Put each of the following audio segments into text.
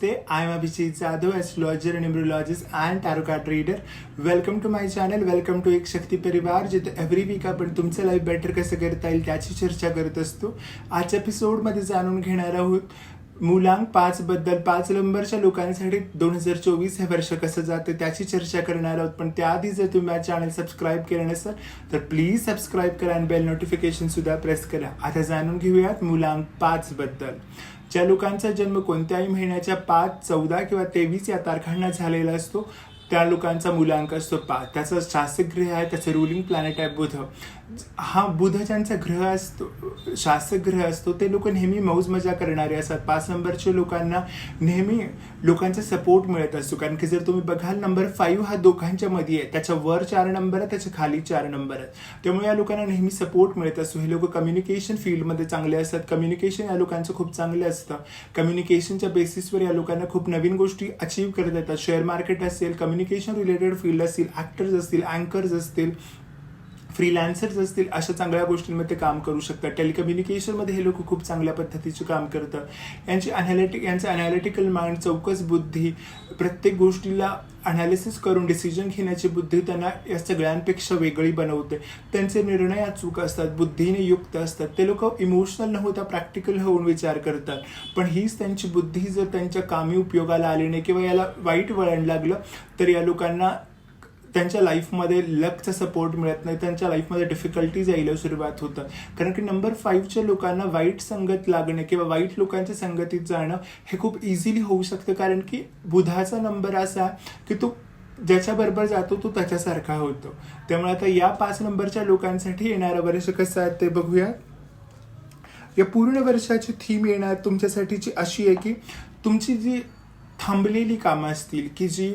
Namaste. I am Abhijit Jadhav, astrologer, numerologist, and tarot card reader. Welcome to my channel. Welcome to एक शक्ती परिवार जिथे every weak आपण तुमचं life better कसं करता येईल त्याची चर्चा करत असतो आजच्या एपिसोडमध्ये जाणून घेणार आहोत मुलांक पाच बद्दल पाच नंबरच्या लोकांसाठी दोन हजार चोवीस हे वर्ष कसं जाते त्याची चर्चा करणार आहोत. पण त्याआधी जर तुम्ही माझ्या चॅनल सबस्क्राईब केलं नसेल तर प्लीज सबस्क्राईब करा आणि बेल नोटिफिकेशन सुद्धा प्रेस करा. आता जाणून घेऊयात मुलांक पाच बद्दल. ज्या लोकांचा जन्म कोणत्याही महिन्याच्या पाच चौदा किंवा तेवीस या तारखांना झालेला असतो त्या लोकांचा मुलांक असतो पाच त्याचं शासक ग्रह आहे त्याचं रुलिंग प्लॅनेट आहे बुध. हा बुध ज्यांचा ग्रह असतो शासक ग्रह असतो ते लोक नेहमी मौज मजा करणारे असतात. पाच नंबरच्या लोकांना नेहमी लोकांचा सपोर्ट मिळत असतो. कारण की जर तुम्ही बघाल नंबर फाईव्ह हा दोघांच्या मध्ये आहे. त्याच्या वर चार नंबर आहे त्याच्याखाली चार नंबर आहेत. त्यामुळे या लोकांना नेहमी सपोर्ट मिळत असतो. हे लोक कम्युनिकेशन फील्डमध्ये चांगले असतात. कम्युनिकेशन या लोकांचं खूप चांगलं असतं. कम्युनिकेशनच्या बेसिसवर या लोकांना खूप नवीन गोष्टी अचीव करत येतात. शेअर मार्केट असेल कम्युनिकेशन रिलेटेड फील्ड असतील ॲक्टर्स असतील अँकर्स असतील फ्रीलॅन्सर्स असतील अशा चांगल्या गोष्टींमध्ये काम करू शकतात. टेलिकम्युनिकेशनमध्ये हे लोक खूप चांगल्या पद्धतीचे काम करतात. यांची अनॅलिटिक यांचं अनॅलिटिकल माइंड चौकस बुद्धी प्रत्येक गोष्टीला अनालिसिस करून डिसिजन घेण्याची बुद्धी त्यांना या सगळ्यांपेक्षा वेगळी बनवते. त्यांचे निर्णय अचूक असतात बुद्धीने युक्त असतात. ते लोक इमोशनल न होता प्रॅक्टिकल होऊन विचार करतात. पण हीच त्यांची बुद्धी जर त्यांच्या कामी उपयोगाला आली नाही किंवा याला वाईट वळण लागलं तर या लोकांना त्यांच्या लाईफमध्ये लकचा सपोर्ट मिळत नाही त्यांच्या लाईफमध्ये डिफिकल्टीज यायला सुरुवात होतं. कारण की नंबर फाईव्हच्या लोकांना वाईट संगत लागणे किंवा वाईट लोकांच्या संगतीत जाणं हे खूप इझिली होऊ शकतं. कारण की बुधाचा नंबर असा की तो ज्याच्याबरोबर जातो तो त्याच्यासारखा होतो. त्यामुळे आता या पाच नंबरच्या लोकांसाठी येणारं वर्ष कसं आहे ते बघूया या पूर्ण वर्षाची थीम येणार तुमच्यासाठीची अशी आहे की तुमची जी थांबलेली कामं असतील की जी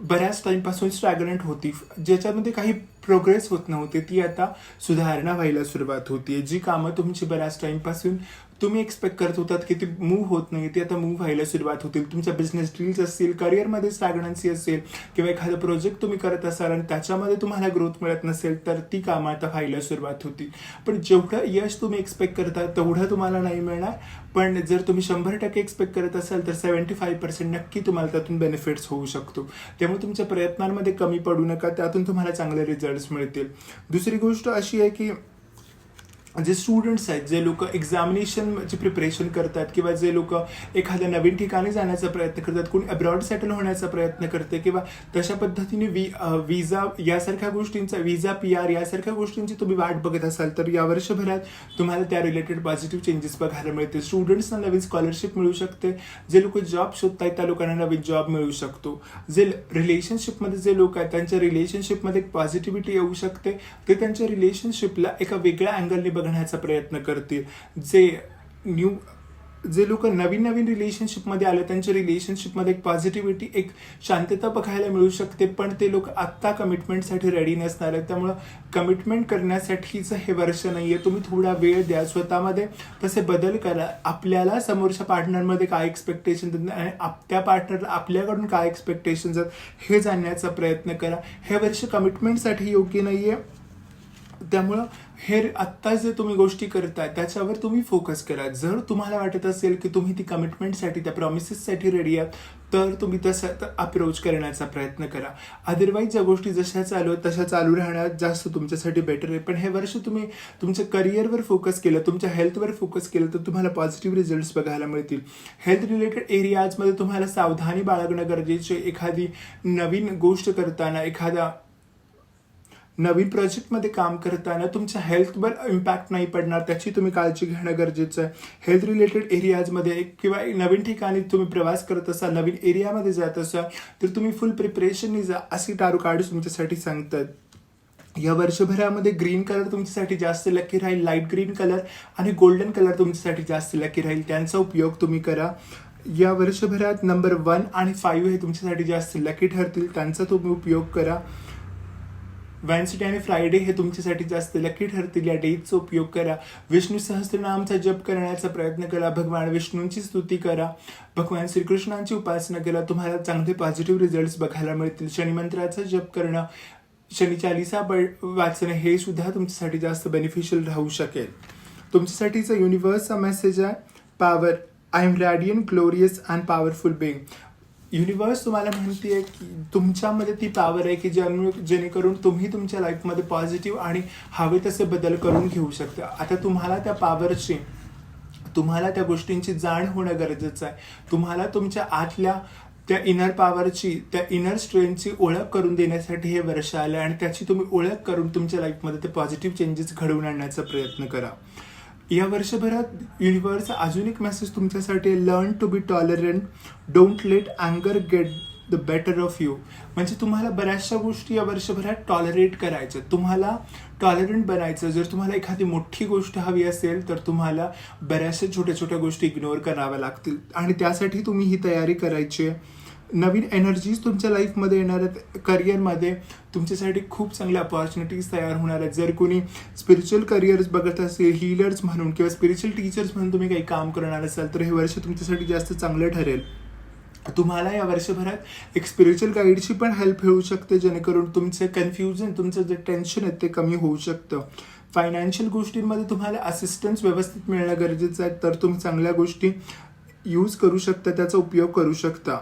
बऱ्याच टाईमपासून स्ट्रॅगनंट होती. ज्याच्यामध्ये काही प्रोग्रेस होत नव्हती. ती आता सुधारणा व्हायला सुरुवात होती जी कामं तुमची बऱ्याच टाईमपासून तुम्ही एक्सपेक्ट करत होतात की ती मूव्ह होत नाही ते आता मूव्ह व्हायला सुरुवात होतील. तुमच्या बिझनेस डील्स असतील करिअरमध्ये स्टॅग्नन्सी असेल किंवा एखादा प्रोजेक्ट तुम्ही करत असाल आणि त्याच्यामध्ये तुम्हाला ग्रोथ मिळत नसेल तर ती कामं आता व्हायला सुरुवात होतील पण जेवढं यश तुम्ही एक्सपेक्ट करता तेवढं तुम्हाला नाही मिळणार. पण जर तुम्ही शंभर टक्के एक्सपेक्ट करत असाल तर सेवन्टी फाईव्ह पर्सेंट नक्की तुम्हाला त्यातून बेनिफिट्स होऊ शकतो. त्यामुळे तुमच्या प्रयत्नांमध्ये कमी पडू नका त्यातून तुम्हाला चांगले रिझल्ट्स मिळतील. दुसरी गोष्ट अशी आहे की जे स्टुडंट्स आहेत जे लोक एक्झामिनेशनची प्रिपरेशन करतात किंवा जे लोक एखाद्या नवीन ठिकाणी जाण्याचा प्रयत्न करतात कोणी अब्रॉड सेटल होण्याचा प्रयत्न करते किंवा तशा पद्धतीने वी विजा यासारख्या गोष्टींचा विजा पी आर यासारख्या गोष्टींची तुम्ही वाट बघत असाल तर या वर्षभरात तुम्हाला त्या रिलेटेड पॉझिटिव्ह चेंजेस बघायला मिळते स्टुडंट्सना नवीन स्कॉलरशिप मिळू शकते. जे लोक जॉब शोधत आहेत त्या लोकांना नवीन जॉब मिळू शकतो. जे रिलेशनशिपमध्ये जे लोक आहेत त्यांच्या रिलेशनशिपमध्ये एक पॉझिटिव्हिटी येऊ शकते. ते त्यांच्या रिलेशनशिपला एका वेगळ्या अँगलने बघण्याचा प्रयत्न करतील. जे न्यू जे लोक नवीन नवीन रिलेशनशिपमध्ये आले त्यांच्या रिलेशनशिपमध्ये एक पॉझिटिव्हिटी एक शांतता बघायला मिळू शकते. पण ते लोक आत्ता कमिटमेंटसाठी रेडी नसणार आहेत. त्यामुळं कमिटमेंट करण्यासाठीचं हे वर्ष नाही आहे तुम्ही थोडा वेळ द्या स्वतःमध्ये. तसे बदल करा. आपल्याला समोरच्या पार्टनरमध्ये काय एक्सपेक्टेशन आणि आप त्या पार्टनरला आपल्याकडून काय एक्सपेक्टेशन्स आहेत हे जाणण्याचा प्रयत्न करा. हे वर्ष कमिटमेंटसाठी योग्य नाही आहे त्यामुळं हे आत्ता जे तुम्ही गोष्टी करताय त्याच्यावर तुम्ही फोकस करा. जर तुम्हाला वाटत असेल की तुम्ही ती कमिटमेंटसाठी त्या प्रॉमिसेससाठी रेडी आहात तर तुम्ही तसं अप्रोच करण्याचा प्रयत्न करा. अदरवाईज ज्या गोष्टी जशा चालू आहेत तशा चालू राहण्यात जास्त तुमच्यासाठी बेटर आहे. पण हे वर्ष तुम्ही तुमच्या करिअरवर फोकस केलं तुमच्या हेल्थवर फोकस केलं तर तुम्हाला पॉझिटिव्ह रिझल्ट्स बघायला मिळतील. हेल्थ रिलेटेड एरियाजमध्ये तुम्हाला सावधानी बाळगणं गरजेचे एखादी नवीन गोष्ट करताना एखादा नवीन प्रोजेक्टमध्ये काम करताना तुमच्या हेल्थवर इम्पॅक्ट नाही पडणार त्याची तुम्ही काळजी घेणं गरजेचं आहे. हेल्थ रिलेटेड एरियाजमध्ये एक किंवा नवीन ठिकाणी तुम्ही प्रवास करत असाल नवीन एरियामध्ये जात असाल तर तुम्ही फुल प्रिपरेशननी जा अशी टारू कार्ड्स तुमच्यासाठी सांगतात. या वर्षभरामध्ये ग्रीन कलर तुमच्यासाठी जास्त लकी राहील लाइट ग्रीन कलर आणि गोल्डन कलर तुमच्यासाठी जास्त लकी राहील. त्यांचा उपयोग तुम्ही करा. या वर्षभरात नंबर वन आणि फाईव्ह हे तुमच्यासाठी जास्त लकी ठरतील. त्यांचा तुम्ही उपयोग करा. वेन्सडे आणि फ्रायडे हे तुमच्यासाठी जास्त लकी ठरतील. या डेजचा उपयोग करा. विष्णू सहस्त्रनामचा जप करण्याचा प्रयत्न करा. भगवान विष्णूंची स्तुती करा. भगवान श्रीकृष्णांची उपासना करा. तुम्हाला चांगले पॉझिटिव्ह रिझल्ट्स बघायला मिळतील. शनिमंत्राचा जप करणं शनी चालिसा वाचणं हे सुद्धा तुमच्यासाठी जास्त बेनिफिशियल राहू शकेल. तुमच्यासाठीचा युनिव्हर्सचा मेसेज आहे power I am radiant glorious and powerful being universe तुम्हाला म्हणते की तुमच्यामध्ये ती पॉवर आहे की ज्यामुळे जेणेकरून तुम्ही तुमच्या लाईफमध्ये पॉझिटिव्ह आणि हवे तसे बदल करून घेऊ शकता. आता तुम्हाला त्या पॉवरची तुम्हाला त्या गोष्टींची जाण होणं गरजेचं आहे. तुम्हाला तुमच्या आतल्या त्या इनर पॉवरची त्या इनर स्ट्रेंथची ओळख करून देण्यासाठी हे वर्ष आलं आणि त्याची तुम्ही ओळख करून तुमच्या लाईफमध्ये ते पॉझिटिव्ह चेंजेस घडवून आणण्याचा प्रयत्न करा. या वर्षभरात युनिवर्स अजून एक मेसेज तुमच्यासाठी learn to be tolerant don't let अँगर get the better of you म्हणजे तुम्हाला बऱ्याचशा गोष्टी या वर्षभरात टॉलरेट करायच्या. तुम्हाला टॉलरंट बनायचं. जर तुम्हाला एखादी मोठी गोष्ट हवी असेल तर तुम्हाला बऱ्याचशा छोट्या छोट्या गोष्टी इग्नोर कराव्या लागतील. आणि त्यासाठी तुम्ही ही तयारी करायची आहे. नवीन एनर्जीज तुमच्या लाईफमध्ये येणार आहेत करिअरमध्ये तुमच्यासाठी खूप चांगल्या अपॉर्च्युनिटीज तयार होणार आहेत. जर कोणी स्पिरिच्युअल करिअर्स बघत असेल हिलर्स म्हणून किंवा स्पिरिच्युअल टीचर्स म्हणून तुम्ही काही काम करणार असाल तर हे वर्ष तुमच्यासाठी जास्त चांगलं ठरेल. तुम्हाला या वर्षभरात एक स्पिरिच्युअल गाईडची पण हेल्प होऊ शकते जेणेकरून तुमचं कन्फ्युजन तुमचं जे टेन्शन आहे ते कमी होऊ शकतं. फायनान्शियल गोष्टींमध्ये तुम्हाला असिस्टन्स व्यवस्थित मिळणं गरजेचं आहे तर तुम्ही चांगल्या गोष्टी यूज करू शकता त्याचा उपयोग करू शकता.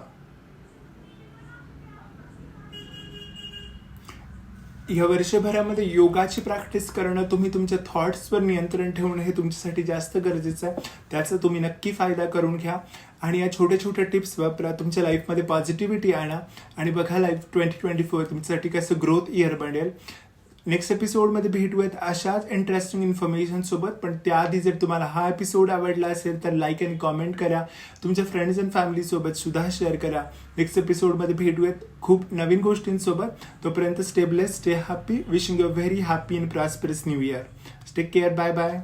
या वर्षभरामध्ये योगाची प्रॅक्टिस करणं तुम्ही तुमच्या थॉट्सवर नियंत्रण ठेवणं हे तुमच्यासाठी जास्त गरजेचं आहे. त्याचा तुम्ही नक्की फायदा करून घ्या. आणि या छोट्या छोट्या टिप्स वापरा. तुमच्या लाईफमध्ये पॉझिटिव्हिटी आणा. आणि बघा लाईफ ट्वेंटी ट्वेंटी फोर तुमच्यासाठी कसं ग्रोथ इयर बनेल. नेक्स्ट एपिसोडमध्ये भेटूयात अशाच इंटरेस्टिंग इन्फॉर्मेशन सोबत. पण त्याआधी जर तुम्हाला हा एपिसोड आवडला असेल तर लाईक अँड कॉमेंट करा. तुमच्या फ्रेंड्स अँड फॅमिलीसोबत सुद्धा शेअर करा. नेक्स्ट एपिसोडमध्ये भेटूयात खूप नवीन गोष्टींसोबत. तोपर्यंत stay blessed stay happy wishing a very happy and prosperous new year take care bye bye